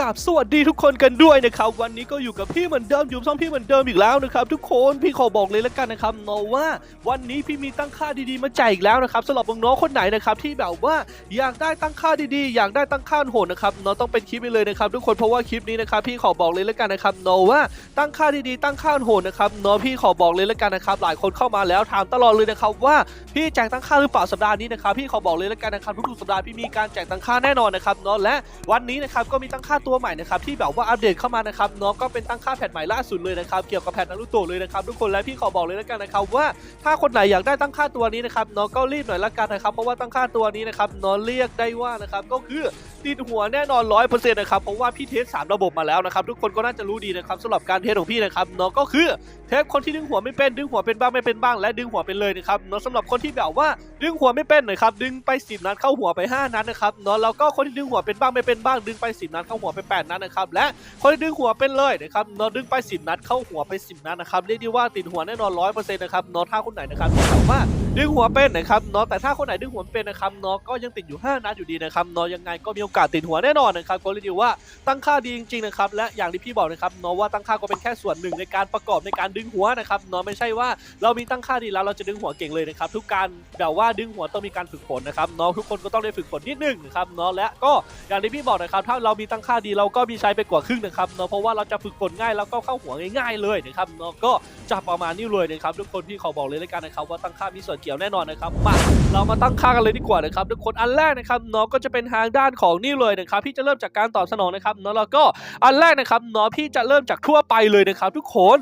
กราบสวัสดีทุกคนกันด้วยนะครับ วันนี้ก็อยู่กับพี่เหมือนเดิมอยู่ช่องพี่เหมือนเดิมอีกแล้วนะครับ ทุกคนพี่ขอบอกเลยแล้วกันนะครับเนาะว่า วันนี้พี่มีตั้งค่าดีๆมาแจกอีกแล้วนะครับสำหรับน้องๆคนไหนนะครับที่แบบว่าอยากได้ตั้งค่าดีๆ อยากได้ตั้งค่าโหดนะครับเนาะต้องเป็นคลิปนี้เลยนะครับ ทุกคนเพราะว่าคลิปนี้นะครับพี่ขอบอกเลยแล้วกันนะครับเนาะว่าตั้งค่าดีๆตั้งค่าโหดนะครับเนาะพี่ขอบอกเลยแล้วกันนะครับ หลายคนเข้ามาแล้วถามตลอดเลยนะครับว่าพี่แจกตั้งค่าหรือเปล่าสัปดาห์นี้นะครับพี่ขอบอกเลยแล้วกันนะครับทุกๆสัปดาห์พี่มีการแจกตั้งค่าแน่นอนนะครับเนาะและวันนี้นะครับก็มีตั้งค่าตัวใหม่นะครับที่แบบว่าอัปเดตเข้ามานะครับน้องก็เป็นตั้งค่าแพทใหม่ล่าสุดเลยนะครับเกี่ยวกับแพทนารุโตะเลยนะครับทุกคนและพี่ขอบอกเลยแล้วกันนะครับว่าถ้าคนไหนอยากได้ตั้งค่าตัวนี้นะครับน้องก็รีบหน่อยละกันนะครับเพราะว่าตั้งค่าตัวนี้นะครับน้องเรียกได้ว่านะครับก็คือ ติดหัวแน่นอนร้อยเปอร์เซ็นต์นะครับเพราะว่าพี่เทสสามระบบมาแล้วนะครับทุกคนก็น่าจะรู้ดีนะครับสำหรับการเทสของพี่นะครับเนาะก็คือเทปคนที่ดึงหัวไม่เป็นดึงหัวเป็นบ้างไม่เป็นบ้าง และดึงหัวเป็นเลยนะครับเนาะสำหรับคนที่แบบว่าดึงหัวไม่เป็นนะครับดึงไป 10 นัดเข้าหัวไป 5 นัดนะครับเนาะแล้วก็คนที่ดึงหัวเป็นบ้างไม่เป็นบ้าง ดึงไป 10 นัดเข้าหัวไป 8 นัดนะครับและคนที่ดึงหัวเป็นเลยนะครับเนาะดึงไป 10 นัดเข้าหัวไป 10 นัดนะครับเรียกได้ว่าติดหัวแน่นอน100%นะครับเนาะถ้าคนไหนนะครับที่แบบว่าดึงหัวเป็นนะครับเนาะแต่ถ้าคนไหนดึงหัวเป็นนะครับเนาะก็ยังติดอยู่ 5 นัดอยู่ดีนะครับเนาะยังไงก็มีโอกาสติดหัวแน่นอนนะครับก็เรียกได้ว่าตั้งค่าดีจริงๆนะครับและอย่างที่พี่บอกนะครับเนาะว่าตั้งค่าก็เป็นแค่ส่วนหนึ่งในการประกอบในการดึงหัวนะครับเนาะไม่ใช่ว่าเรามีตั้งค่าดีแล้วเราจะดึงหัวเก่งเลยนะครับทุกการแบบว่าดึงหัวต้องมีการฝึกฝนนะครับเนาะทุกคนก็ต้องได้ฝึกฝนนิดนึงนะครับเนาะและก็อย่างที่พี่บอกนะครับถ้าเรามีตั้งค่าดีเราก็มีใช้ไปกว่าครึ่งนะครับเนาะเพราะว่าเราจะฝึกฝนง่ายแล้วก็เข้าหัวง่ายๆเลยนะครับเนาะก็จะประมาณนี้เลยนะครับทุกคนพี่ขอบอกเลยแล้วกันนะครับว่าตั้งค่ามีส่วนเกี่ยวแน่นอนนะครับมาเรามาตั้งค่ากันเลยดีกว่านะครับทุกคนอันแรกนะครับเนาะก็จะเป็นทางด้านของนี่เลยนะครับพี่จะเริ่มจากการตอบสนองนะครับเนาะแล้วก็อันแรกนะครับเนาะพี่จะเริ่มจากทั่วไปเลยนะครับทุกคน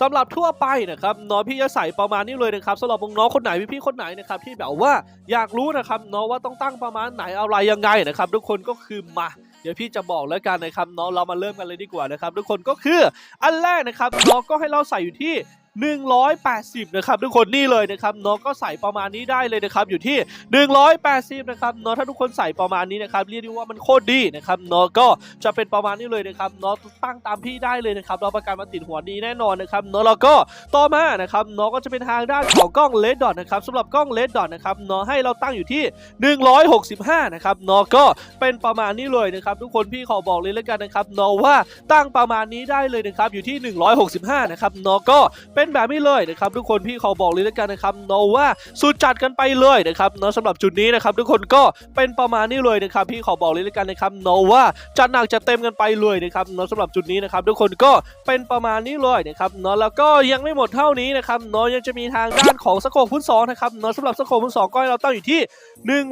สำหรับทั่วไปนะครับน้องพี่จะใส่ประมาณนี้เลยนะครับสำหรับน้องคนไหนพี่ๆคนไหนนะครับที่แบบว่าอยากรู้นะครับน้องว่าต้องตั้งประมาณไหนอะไรยังไงนะครับ ทุกคนก็คือมา เดี๋ยวพี่จะบอกแล้วกันนะครับน้องเรามาเริ่มกันเลยดีกว่านะครับ ทุกคนก็คืออันแรกนะครับน้องก็ให้เราใส่อยู่ที่ 180 นะครับทุกคนนี่เลยนะครับน้องก็ใส่ประมาณนี้ได้เลยนะครับอยู่ที่ 180 นะครับน้องถ้าทุกคนใส่ประมาณนี้นะครับเรียกได้ว่ามันโคตรดีนะครับน้องก็จะเป็นประมาณนี้เลยนะครับน้องตั้งตามพี่ได้เลยนะครับเราประกันมาติดหัวดีแน่นอนนะครับน้องแล้วก็ต่อมานะครับน้องก็จะเป็นทางด้านของกล้องเลดดอทนะครับสำหรับกล้องเลดดอทนะครับน้องให้เราตั้งอยู่ที่ 165 นะครับน้องก็เป็นประมาณนี้เลยนะครับทุกคนพี่ขอบอกเลยแล้วกันนะครับน้องว่าตั้งประมาณนี้ได้เลยนะครับอยู่ที่ 165 นะครับน้องก็เป็นแบบนี้เลยนะครับทุกคนพี่ขอบอกเลยแล้วกันนะครับเนาะว่าสุดจัดกันไปเลยนะครับเนาะสำหรับจุดนี้นะครับทุกคนก็เป็นประมาณนี้เลยนะครับพี่ขอบอกเลยแล้วกันนะครับเนาะว่าจัดหนักจะเต็มกันไปเลยนะครับเนาะสำหรับจุดนี้นะครับทุกคนก็เป็นประมาณนี้เลยนะครับเนาะแล้วก็ยังไม่หมดเท่านี้นะครับเนาะยังจะมีทางด้านของสโคปพุ่นสองนะครับเนาะสำหรับสโคปพุ่นสองก็ให้เราตั้งอยู่ที่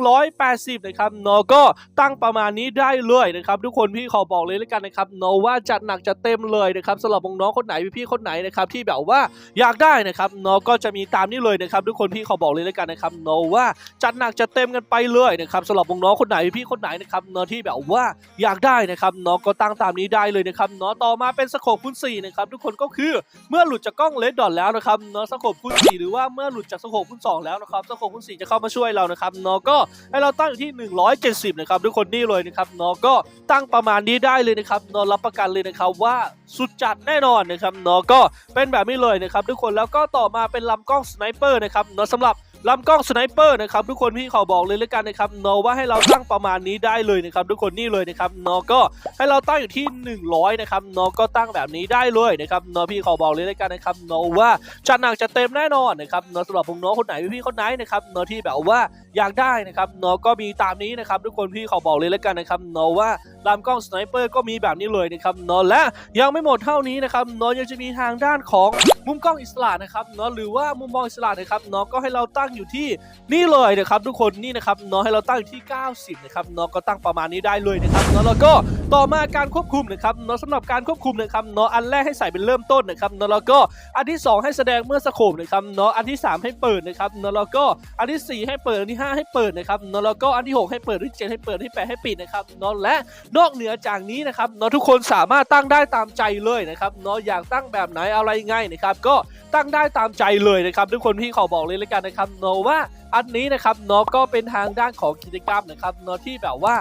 180นะครับเนาะก็ตั้งประมาณนี้ได้เลยนะครับทุกคนพี่ขอบอกเลยแล้วกันนะครับเนาะว่าจัดหนักจะเต็มเลยนะครับสำหรับน้องคนไหนพี่ๆคนไหนนะครับที่แบบว่าอยากได้นะครับเนาะก็จะมีตามนี้เลยนะครับทุกคนพี่ขอบอกเลยแล้วกันนะครับเนาะว่าจัดหนักจะเต็มกันไปเลยนะครับสำหรับวงน้องคนไหนพี่คนไหนนะครับเนาะที่แบบว่าอยากได้นะครับเนาะก็ตั้งตามนี้ได้เลยนะครับเนาะต่อมาเป็นสโคปคูณ4นะครับทุกคนก็คือเมื่อหลุดจากกล้องเลดดอทแล้วนะครับเนาะสโคปคูณ4หรือว่าเมื่อหลุดจากสโคปคูณ2แล้วนะครับสโคปคูณ4จะเข้ามาช่วยเรานะครับเนาะก็ให้เราตั้งอยู่ที่ 170นะครับทุกคนนี่เลยนะครับเนาะก็ตั้งประมาณนี้ได้เลยนะครับเนาะรับประกันเลยนะครับว่าสุดจัดแน่นอนนะครับเนาะก็เป็นแบบนี้เลยนะครับทุกคนแล้วก็ต่อมาเป็นลำกล้องสไนเปอร์นะครับเนาะสำหรับลำกล้องสไนเปอร์นะครับทุกคนพี่ขอบอกเลยแล้วกันนะครับเนาะว่าให้เราตั้งประมาณนี้ได้เลยนะครับทุกคนนี่เลยนะครับเนาะก็ให้เราตั้งอยู่ที่ 100นะครับเนาะก็ตั้งแบบนี้ได้เลยนะครับเนาะพี่ขอบอกเลยแล้วกันนะครับเนาะว่าจัดหนักจะเต็มแน่นอนนะครับเนาะสำหรับพวกน้องคนไหนพี่คนไหนนะครับเนาะที่แบบว่าอยากได้นะครับเนาะก็มีตามนี้นะครับทุกคนพี่ขอบอกเลยแล้วกันนะครับเนาะว่าลำกล้องสไนเปอร์ก็มีแบบนี้เลยนะครับเนาะและยังไม่หมดเท่านี้นะครับเนาะยังจะมีทางด้านของมุมกล้องอิสระนะครับเนาะหรือว่ามุมมองอิสระนะครับเนาะก็ให้เราตั้งอยู่ที่นี่เลยนะครับทุกคนนี่นะครับเนาะให้เราตั้งอยู่ที่ 90 นะครับเนาะก็ตั้งประมาณนี้ได้เลยนะครับเนาะแล้วก็ต่อมาการควบคุมนะครับเนาะสำหรับการควบคุมนะครับเนาะอันแรกให้ใส่เป็นเริ่มต้นนะครับเนาะแล้วก็อันที่ 2 ให้แสดงเมื่อสโคปนะครับเนาะอันที่ 3 ให้เปิดนะครับเนาะแล้วก็อันที่ 4 ให้เปิดอันที่ 5 ให้เปิดนะครับเนาะแล้วก็อันที่ 6 ให้เปิดอันที่ 7 ให้เปิดอันที่ 8 ให้ปิดนะครับเนาะและนอกเหนือจากนี้นะครับเนาะทุกคนสามารถตั้งได้ตามใจเลยนะครับเนาะอยากตั้งแบบไหนอะไรไงนะครับก็ตั้งได้ตามใจเลยนะครับทุกคนพี่ขอบอกเลยแล้วกันนะครับโนว่าอันนี้นะครับเนาะก็เป็นทางด้านของกิจกรรมนะครับเนาะที่แบบว่า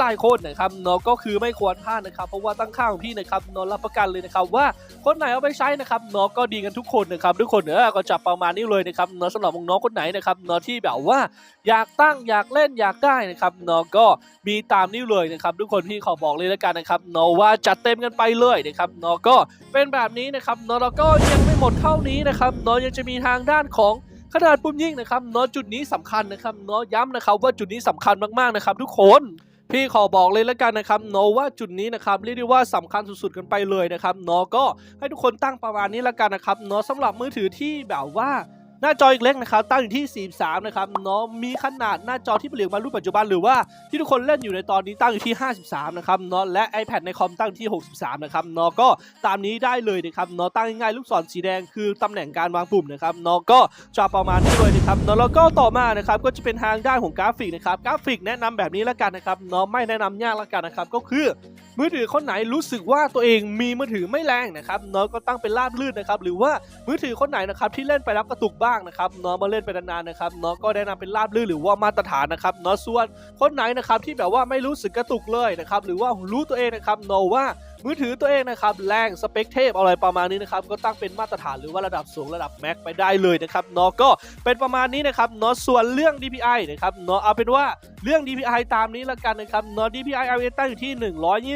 หลายๆคนนะครับเนาะก็คือไม่ควรพลาดนะครับ เพราะว่าตั้งค่าของพี่นะครับเนาะรับประกันเลยนะครับว่าคนไหนเอาไปใช้นะครับเนาะก็ดีกันทุกคนนะครับทุกคนเออก็จับประมาณนี้เลยนะครับเนาะสำหรับน้องคนไหนนะครับเนาะที่แบบว่าอยากตั้งอยากเล่นอยากได้นะครับเนาะก็มีตามนี้เลยนะครับทุกคนที่ขอบอกเลยแล้วกันนะครับเนาะว่าจัดเต็มกันไปเลยนะครับเนาะก็เป็นแบบนี้นะครับเนาะแล้วก็ยังไม่หมดเท่านี้นะครับเนาะยังจะมีทางด้านของ ขนาดปุ่มยิ่งนะครับเนาะจุดนี้สำคัญนะครับเนาะย้ำนะครับว่าจุดนี้สำคัญมากๆนะครับ ทุกคนพี่ขอบอกเลยแล้วกันนะครับเนาะว่าจุดนี้นะครับเรียกได้ว่าสำคัญสุดๆกันไปเลยนะครับเนาะก็ให้ทุกคนตั้งประมาณนี้แล้วกันนะครับเนาะสำหรับมือถือที่แบบว่า หน้าจออีกเล็กนะครับตั้งอยู่ที่ 43 นะครับเนาะมีขนาดหน้าจอที่ผลิตมารุ่นปัจจุบันหรือว่าที่ทุกคนเล่นอยู่ในตอนนี้ตั้งอยู่ที่ 53 นะครับเนาะและ iPad ในคอมตั้งที่ 63 นะครับเนาะก็ตามนี้ได้เลยนะครับเนาะตั้งง่ายๆลูกศรสีแดงคือตำแหน่งการวางปุ่มนะครับเนาะก็จะประมาณนี้เลยนะครับเนาะแล้วก็ต่อมานะครับก็จะเป็นทางด้านของกราฟิกนะครับกราฟิกแนะนำแบบนี้แล้วกันนะครับเนาะไม่แนะนำยากแล้วกันนะครับก็คือ มือถือคนไหนรู้สึกว่าตัวเองมีมือถือไม่แรงนะครับเนาะก็ตั้งเป็นลาดลื่นนะครับหรือว่ามือถือคนไหนนะครับที่เล่นไปรับกระตุกบ้างนะครับเนาะมาเล่นไปนานๆนะครับเนาะก็แนะนำเป็นลาดลื่นหรือว่ามาตรฐานนะครับเนาะส่วนคนไหนนะครับที่แบบว่าไม่รู้สึกกระตุกเลยนะครับหรือว่ารู้ตัวเองนะครับเนาะว่า มือถือตัวเองนะครับแรงสเปคเทพอะไรประมาณนี้นะครับก็ตั้งเป็นมาตรฐานหรือว่าระดับสูงระดับแม็กไปได้เลยนะครับเนาะก็เป็นประมาณนี้นะครับเนาะส่วนเรื่อง DPI นะครับเนาะเอาเป็นว่าเรื่อง DPI ตามนี้ละกันนะครับเนาะ DPI LA ตั้งอยู่ที่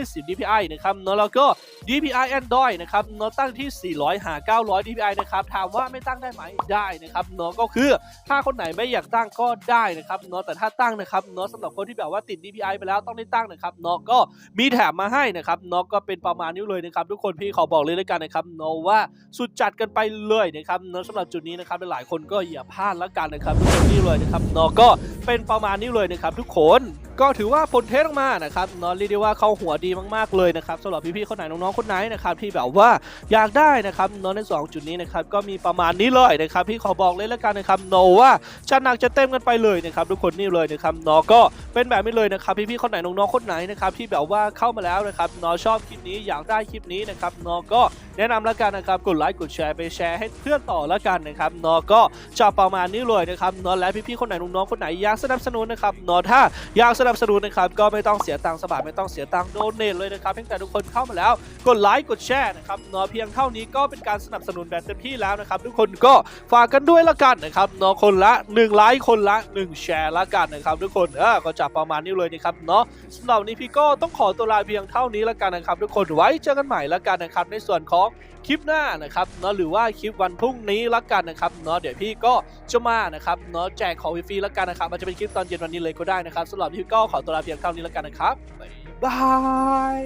120 DPI นะครับเนาะแล้วก็ DPI Android นะครับเนาะตั้งที่ 400 หา 900 DPI นะครับถามว่าไม่ตั้งได้ไหมได้นะครับเนาะก็คือถ้าคนไหนไม่อยากตั้งก็ได้นะครับเนาะแต่ถ้าตั้งนะครับเนาะสำหรับคนที่แบบว่าติด DPI ไปแล้วต้องได้ตั้งนะครับเนาะก็มีแถมมาให้นะครับเนาะก็เป็นประมาณนี้เลยนะครับทุกคนพี่ขอบอกเลยแล้วกันนะครับเนาะว่าสุดจัดกันไปเลยนะครับเนาะสำหรับจุดนี้นะครับหลายคนก็อย่าพลาดละกันนะครับทุกคนนี่เลยนะครับเนาะก็เป็นประมาณนี้เลยนะครับทุกคน ก็ถือว่าผลเทสออกมานะครับนอะเรียกได้ว่าเข้าหัวดีมากๆเลยนะครับสำหรับพี่ๆคนไหนน้องๆคนไหนนะครับที่แบบว่าอยากได้นะครับนอะในสองจุดนี้นะครับก็มีประมาณนี้เลยนะครับพี่ขอบอกเลยแล้วกันนะครับโนว่าจะหนักจะเต็มกันไปเลยนะครับทุกคนนี่เลยนะครับนอก็เป็นแบบนี้เลยนะครับพี่ๆคนไหนน้องๆคนไหนนะครับที่แบบว่าเข้ามาแล้วนะครับนอชอบคลิปนี้อยากได้คลิปนี้นะครับนอก็ แนะนำแล้วกันนะครับกดไลค์กดแชร์ไปแชร์ให้เพื่อนต่อแล้วกันนะครับเนอะก็จะประมาณนี้เลยนะครับเนอะและพี่ๆคนไหนน้องๆคนไหนอยากสนับสนุนนะครับเนอะถ้าอยากสนับสนุนนะครับก็ไม่ต้องเสียตังค์สบายไม่ต้องเสียตังค์โดเนทเลยนะครับเพียงแต่ทุกคนเข้ามาแล้วกดไลค์กดแชร์นะครับเนาะเพียงเท่านี้ก็เป็นการสนับสนุนแบบเต็มที่แล้วนะครับทุกคนก็ฝากกันด้วยละกันนะครับเนาะคนละ1ไลค์คนละ 1 แชร์ละกันนะครับทุกคนเออก็จะประมาณนี้เลยนะครับเนาะสำหรับนนี้พี่ก็ต้องขอตัวลาเพียงเท่านี้ละกันนะครับทุกคนไว้เจอกันใหม่ละกันนะครับในส่วนของคลิปหน้านะครับเนาะหรือว่าคลิปวันพรุ่งนี้ละกันนะครับเนาะเดี๋ยวพี่ก็จะมานะครับเนาะแจกของฟรีละกันนะครับมันจะเป็นคลิปตอนเย็นวันนี้เลยก็ได้นะครับสำหรับพี่ก็ขอตัวลาเพียงเท่านี้ละกันนะครับบ๊ายบา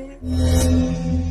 ย